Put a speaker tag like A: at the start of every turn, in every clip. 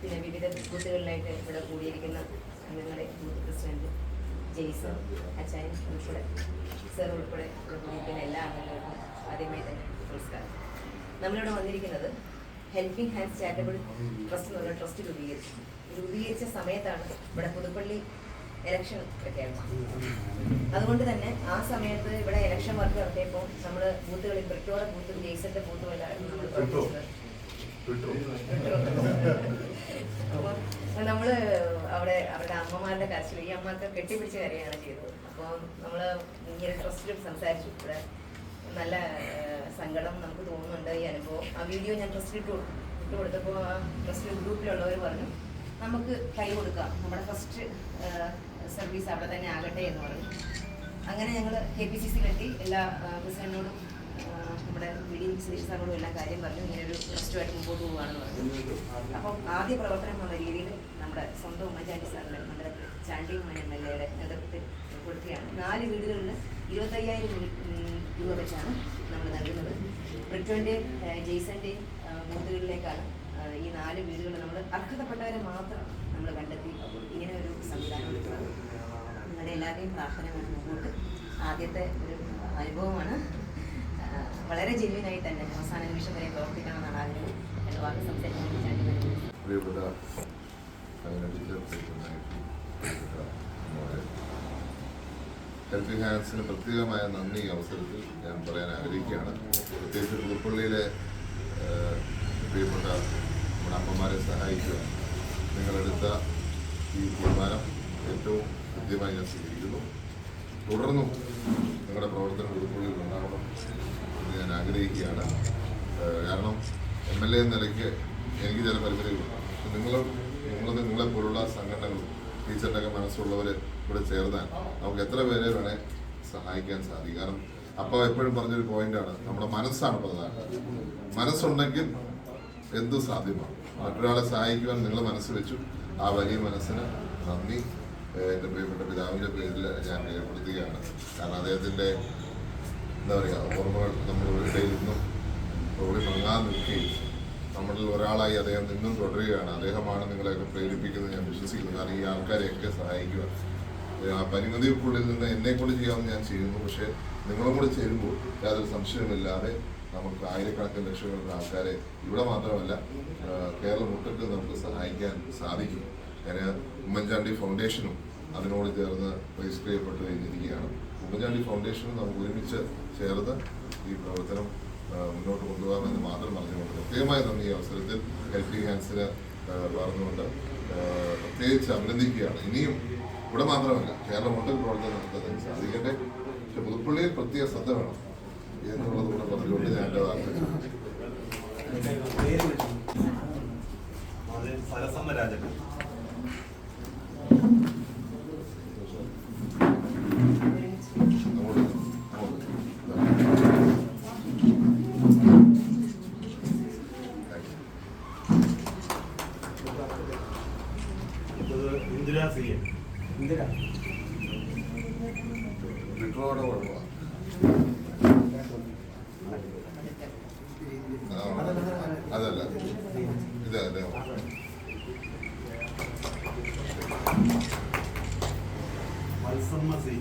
A: പിന്നെ വിവിധ ഇവിടെ കൂടിയിരിക്കുന്ന അച്ചായൻ തന്നെ നമ്മളിവിടെ വന്നിരിക്കുന്നത് ഹെൽപ്പിംഗ് ഹാൻഡ്സ് ചാരിറ്റബിൾ ട്രസ്റ്റ് എന്നുള്ള ട്രസ്റ്റ് രൂപീകരിച്ചു. രൂപീകരിച്ച സമയത്താണ് ഇവിടെ പുതുപ്പള്ളി ഇലക്ഷൻ പ്രഖ്യാപിച്ചു അതുകൊണ്ട് തന്നെ ആ സമയത്ത് ഇവിടെ ഇലക്ഷൻ വർക്ക് നടത്തിയപ്പോൾ നമ്മൾ ബൂത്തുകളിൽ ബ്രിട്ടോടെ ബൂത്തും ജെയ്സന്റെ ബൂത്തും എല്ലാവരും നമ്മൾ പ്രവർത്തിച്ചത് നമ്മൾ അവിടെ അവരുടെ അമ്മമാരുടെ കരച്ചിൽ ഈ അമ്മയ്ക്ക് കെട്ടിപ്പിടിച്ച് കരയാണ് ചെയ്തത്. അപ്പോൾ നമ്മൾ ഇങ്ങനെ ട്രസ്റ്റിലും സംസാരിച്ചു. ഇവിടെ നല്ല സങ്കടം നമുക്ക് തോന്നുന്നുണ്ട് ഈ അനുഭവം. ആ വീഡിയോ ഞാൻ ട്രസ്റ്റിൽ ഇട്ടു ഇട്ട് കൊടുത്തപ്പോൾ ആ ട്രസ്റ്റിൽ ഗ്രൂപ്പിലുള്ളവർ പറഞ്ഞു നമുക്ക് കൈ കൊടുക്കാം. നമ്മുടെ ഫസ്റ്റ് സർവീസ് അവിടെ തന്നെ ആകട്ടെ എന്ന് പറഞ്ഞു. അങ്ങനെ ഞങ്ങൾ കെ പി സി സിയിലെത്തി എല്ലാ പ്രസിഡന്റിനോടും നമ്മുടെ വി ഡി സുരേഷ് എല്ലാ കാര്യം പറഞ്ഞു. ഇങ്ങനെ ഒരു ട്രസ്റ്റുമായിട്ട് മുമ്പോട്ട് പോവുകയാണെന്ന് പറഞ്ഞു. അപ്പം ആദ്യ പ്രവർത്തനം എന്ന രീതിയിൽ നമ്മുടെ സ്വന്തം ഉമ്മൻചാണ്ടി സാറിന്റെ മണ്ഡലത്തിൽ ചാണ്ടി ഉമ്മൻ എം എൽ എയുടെ നേതൃത്വത്തിൽ കൊടുക്കുകയാണ്. നാല് വീടുകളിൽ ഇരുപത്തയ്യായിരം രൂപ വെച്ചാണ് നമ്മൾ നൽകുന്നത്. ബ്രിട്ടോന്റെയും ജെയ്സന്റെയും ബൂത്തുകളിലേക്കാണ് ഈ നാല് വീടുകൾ നമ്മൾ അർഹതപ്പെട്ടവരെ മാത്രം നമ്മൾ കണ്ടെത്തി. ഇങ്ങനെ ഒരു സംവിധാനം എടുക്കുന്നത്. നിങ്ങളുടെ എല്ലാവരുടെയും പ്രാർത്ഥന മുമ്പോട്ട് ആദ്യത്തെ ഒരു അനുഭവമാണ്. വളരെ ജെന്യനായി തന്നെ അവസാന നിമിഷം വരെ പ്രവർത്തിക്കണം എന്നാണ് ആഗ്രഹം. എന്റെ വാക്ക് സംസാരിക്കാൻ
B: പ്രിയപ്പെട്ട അങ്ങനെ ടീച്ചർ പ്രിയപ്പെട്ട പ്രിയപ്പെട്ട മോളെ. ഹെൽപ്പിംഗ് ഹാൻഡ്സിന് പ്രത്യേകമായ നന്ദി അവസരത്തിൽ ഞാൻ പറയാൻ ആഗ്രഹിക്കുകയാണ്. പ്രത്യേകിച്ച് പുതുപ്പള്ളിയിലെ പ്രിയപ്പെട്ട നമ്മുടെ അമ്മമാരെ സഹായിക്കുക നിങ്ങളെടുത്ത ഈ തീരുമാനം ഏറ്റവും കൃത്യമായി ഞാൻ സ്വീകരിക്കുന്നു. തുടർന്നും നിങ്ങളുടെ പ്രവർത്തനം പുതുപ്പള്ളിയിൽ ഉണ്ടാവണം എന്ന് ഞാൻ ആഗ്രഹിക്കുകയാണ്. കാരണം എം എൽ എ എന്ന നിലയ്ക്ക് എനിക്ക് ചില പരിമിതികളുണ്ട്. നിങ്ങളും നിങ്ങളെ പോലുള്ള സംഘടനകളും ടീച്ചറിന്റെ ഒക്കെ മനസ്സുള്ളവർ ഇവിടെ ചേർന്നാൽ നമുക്ക് എത്ര പേരെ വേണേ സഹായിക്കാൻ സാധിക്കും. കാരണം അപ്പോൾ എപ്പോഴും പറഞ്ഞൊരു പോയിന്റാണ് നമ്മുടെ മനസ്സാണ് പ്രധാനം. മനസ്സുണ്ടെങ്കിൽ എന്തും സാധ്യമാണ് മറ്റൊരാളെ സഹായിക്കുവാൻ നിങ്ങൾ മനസ്സ് വെച്ചു. ആ വലിയ മനസ്സിന് നന്ദി. എന്റെ പ്രിയപ്പെട്ട പിതാവിന്റെ പേരിൽ ഞാൻ രേഖപ്പെടുത്തുകയാണ്. കാരണം അദ്ദേഹത്തിന്റെ എന്താ പറയുക ഓർമ്മകൾ നമ്മുടെ ഇടയിൽ നിന്നും ഓടി മങ്ങാൻ നിൽക്കുകയും നമ്മളിൽ ഒരാളായി അദ്ദേഹം നിന്നും തുടരുകയാണ്. അദ്ദേഹമാണ് നിങ്ങളെയൊക്കെ പ്രേരിപ്പിക്കുന്നത്. ഞാൻ വിശ്വസിക്കുന്നു. കാരണം ഈ ആൾക്കാരെയൊക്കെ സഹായിക്കുക ആ പരിമിതിക്കുള്ളിൽ നിന്ന് എന്നെ കൊണ്ട് ചെയ്യാമെന്ന് ഞാൻ ചെയ്യുന്നു. പക്ഷേ നിങ്ങളും കൂടി ചേരുമ്പോൾ യാതൊരു സംശയമില്ലാതെ നമുക്ക് ആയിരക്കണക്കിന് ലക്ഷക്കണക്കിന് ആൾക്കാരെ ഇവിടെ മാത്രമല്ല കേരളം ഒട്ടൊക്കെ നമുക്ക് സഹായിക്കാൻ സാധിക്കും. ഞാൻ ഉമ്മൻചാണ്ടി ഫൗണ്ടേഷനും അതിനോട് ചേർന്ന് രജിസ്റ്റർ ചെയ്യപ്പെട്ട് കഴിഞ്ഞിരിക്കുകയാണ്. ഉമ്മൻചാണ്ടി ഫൗണ്ടേഷനും നമുക്ക് ഒരുമിച്ച് ചേർന്ന് ഈ പ്രവർത്തനം മുന്നോട്ട് കൊണ്ടുപോകാമെന്ന് മാത്രം പറഞ്ഞുകൊണ്ട് പ്രത്യേകമായി നമ്മൾ ഈ അവസരത്തിൽ ഹെൽപ്പിംഗ് ഹാൻഡ്സിന് പറഞ്ഞുകൊണ്ട് പ്രത്യേകിച്ച് അഭിനന്ദിക്കുകയാണ്. ഇനിയും ഇവിടെ മാത്രമല്ല കേരളം ഒട്ടും പ്രവർത്തനം നടത്തുന്നതിന് സാധിക്കട്ടെ. പക്ഷെ പുതുപ്പള്ളിയിൽ പ്രത്യേക ശ്രദ്ധ വേണം എന്നുള്ളത് കൂടെ പറഞ്ഞുകൊണ്ട് ഞാൻ എന്റെ വാർത്ത
C: അത് ഇന്ദിരാ സി എം
B: വിട്രോടെ കുഴപ്പമാണ് അതല്ല. ഇത് അല്ലേ
C: മത്സമ്മ സി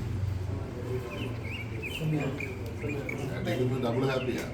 B: ഡബിൾ ഹാപ്പിയാണ്